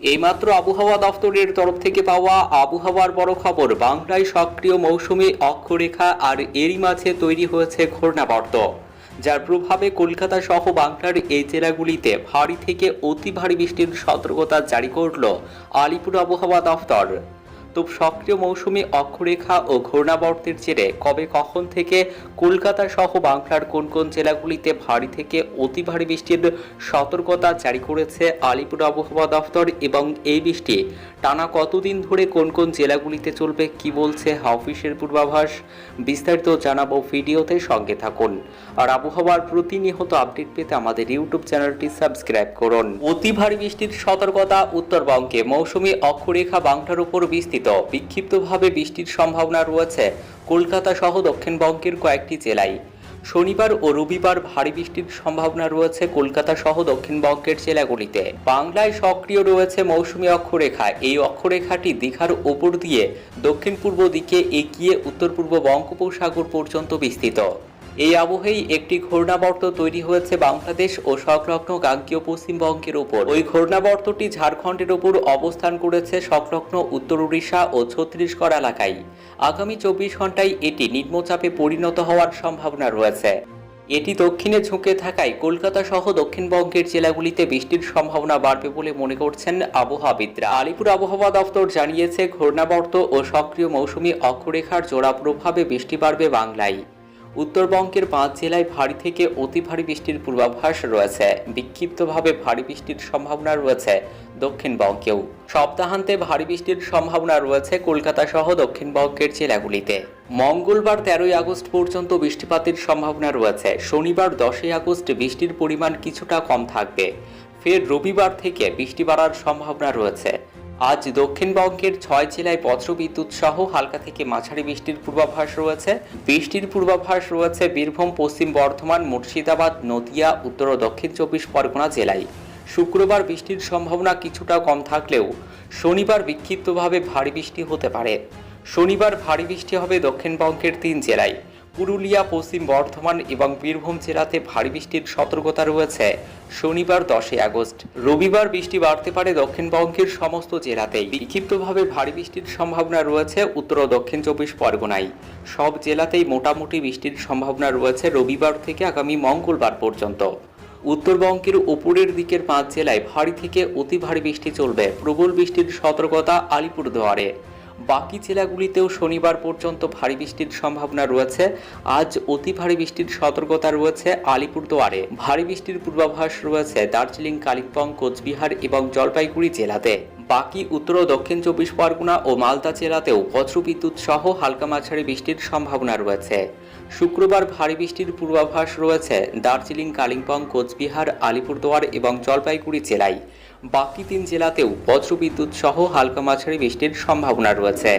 এইমাত্র আবহাওয়া দফতরের তরফ থেকে পাওয়া আবহাওয়ার বড় খবর, বাংলায় সক্রিয় মৌসুমি অক্ষরেখা আর এরই মাঝে তৈরি হয়েছে ঘূর্ণাবর্ত, যার প্রভাবে কলকাতা সহ বাংলার এই জেলাগুলিতে ভারী থেকে অতি ভারী বৃষ্টির সতর্কতা জারি করল আলিপুর আবহাওয়া দফতর তো সক্রিয় মৌসুমি অক্ষরেখা ও ঘূর্ণাবর্তের জেরে কবে কখন থেকে কলকাতা সহ বাংলার কোন কোন জেলাগুলিতে ভারী থেকে অতি ভারী বৃষ্টির সতর্কতা জারি করেছে আলিপুর আবহাওয়া দফতর এবং এই বৃষ্টি টানা কতদিন ধরে কোন কোন জেলাগুলিতে চলবে কি বলছে অফিসের পূর্বাভাস বিস্তারিত জানাব ভিডিওতে সঙ্গে থাকুন। আর আবহাওয়ার প্রতিনিয়ত আপডেট পেতে আমাদের ইউটিউব চ্যানেলটি সাবস্ক্রাইব করুন। অতি ভারী বৃষ্টির সতর্কতা উত্তরবঙ্গে মৌসুমী অক্ষরেখা বাংলার উপর বিস্তৃত বিক্ষিপ্তভাবে বৃষ্টির সম্ভাবনা রয়েছে কলকাতা সহ দক্ষিণবঙ্গের কয়েকটি জেলায়। শনিবার ও রবিবার ভারী বৃষ্টির সম্ভাবনা রয়েছে কলকাতা সহ দক্ষিণবঙ্গের জেলাগুলিতে। বাংলায় সক্রিয় রয়েছে মৌসুমি অক্ষরেখা। এই অক্ষরেখাটি দীঘার ওপর দিয়ে দক্ষিণ পূর্ব দিকে এগিয়ে উত্তর পূর্ব বঙ্গোপসাগর পর্যন্ত বিস্তৃত। এই আবহেই একটি ঘূর্ণাবর্ত তৈরি হয়েছে বাংলাদেশ ও সংলগ্ন গাঙ্গীয় পশ্চিমবঙ্গের উপর। ওই ঘূর্ণাবর্তটি ঝাড়খণ্ডের উপর অবস্থান করেছে সংলগ্ন উত্তর উড়িষ্যা ও ছত্তিশগড় এলাকায়। আগামী চব্বিশ ঘন্টায় এটি নিম্নচাপে পরিণত হওয়ার সম্ভাবনা রয়েছে। এটি দক্ষিণে ঝুঁকে থাকায় কলকাতা সহ দক্ষিণবঙ্গের জেলাগুলিতে বৃষ্টির সম্ভাবনা বাড়বে বলে মনে করছেন আবহাওয়াবিদরা। আলিপুর আবহাওয়া দফতর জানিয়েছে, ঘূর্ণাবর্ত ও সক্রিয় মৌসুমি অক্ষরেখার জোড়া প্রভাবে বৃষ্টি বাড়বে বাংলায়। উত্তরবঙ্গের পাঁচ জেলায় ভারী থেকে অতি ভারী বৃষ্টির পূর্বাভাস রয়েছে। বিক্ষিপ্তভাবে ভারী বৃষ্টির সম্ভাবনা রয়েছে দক্ষিণবঙ্গেও। সপ্তাহান্তে ভারী বৃষ্টির সম্ভাবনা রয়েছে কলকাতা সহ দক্ষিণবঙ্গের জেলাগুলিতে। মঙ্গলবার তেরোই আগস্ট পর্যন্ত বৃষ্টিপাতের সম্ভাবনা রয়েছে। শনিবার দশই আগস্ট বৃষ্টির পরিমাণ কিছুটা কম থাকবে। ফের রবিবার থেকে বৃষ্টি বাড়ার সম্ভাবনা রয়েছে। আজ দক্ষিণবঙ্গের ছয় জেলায় বজ্রবিদ্যুৎ সহ হালকা থেকে মাঝারি বৃষ্টির পূর্বাভাস রয়েছে। বৃষ্টির পূর্বাভাস রয়েছে বীরভূম, পশ্চিম বর্ধমান, মুর্শিদাবাদ, নদিয়া, উত্তর ও দক্ষিণ চব্বিশ পরগনা জেলায়। শুক্রবার বৃষ্টির সম্ভাবনা কিছুটা কম থাকলেও শনিবার বিক্ষিপ্তভাবে ভারী বৃষ্টি হতে পারে। শনিবার ভারী বৃষ্টি হবে দক্ষিণবঙ্গের তিন জেলায়। পুরুলিয়া, পশ্চিম বর্ধমান এবং বীরভূম জেলাতে ভারী বৃষ্টির সতর্কতা রয়েছে। শনিবার দশই আগস্ট। রবিবার বৃষ্টি বাড়তে পারে দক্ষিণবঙ্গের সমস্ত জেলাতেই। বিক্ষিপ্তভাবে ভারী বৃষ্টির সম্ভাবনা রয়েছে উত্তর ও দক্ষিণ চব্বিশ পরগনায়। সব জেলাতেই মোটামুটি বৃষ্টির সম্ভাবনা রয়েছে রবিবার থেকে আগামী মঙ্গলবার পর্যন্ত। উত্তরবঙ্গের উপরের দিকের পাঁচ জেলায় ভারী থেকে অতি ভারী বৃষ্টি চলবে। প্রবল বৃষ্টির সতর্কতা আলিপুরদুয়ারে। বাকি জেলাগুলিতেও শনিবার পর্যন্ত ভারী বৃষ্টির সম্ভাবনা রয়েছে। আজ অতি ভারী বৃষ্টির সতর্কতা রয়েছে আলিপুরদুয়ারে। ভারী বৃষ্টির পূর্বাভাস রয়েছে দার্জিলিং, কালিম্পং, কোচবিহার এবং জলপাইগুড়ি জেলাতে। বাকি উত্তর ও দক্ষিণ চব্বিশ পরগনা ও মালদা জেলাতেও বজ্রবিদ্যুৎ সহ হালকা মাঝারি বৃষ্টির সম্ভাবনা রয়েছে। শুক্রবার ভারী বৃষ্টির পূর্বাভাস রয়েছে দার্জিলিং, কালিম্পং, কোচবিহার, আলিপুরদুয়ার এবং জলপাইগুড়ি জেলায়। বাকি তিন জেলাতেও বজ্রবিদ্যুৎ সহ হালকা মাঝারি বৃষ্টির সম্ভাবনা রয়েছে।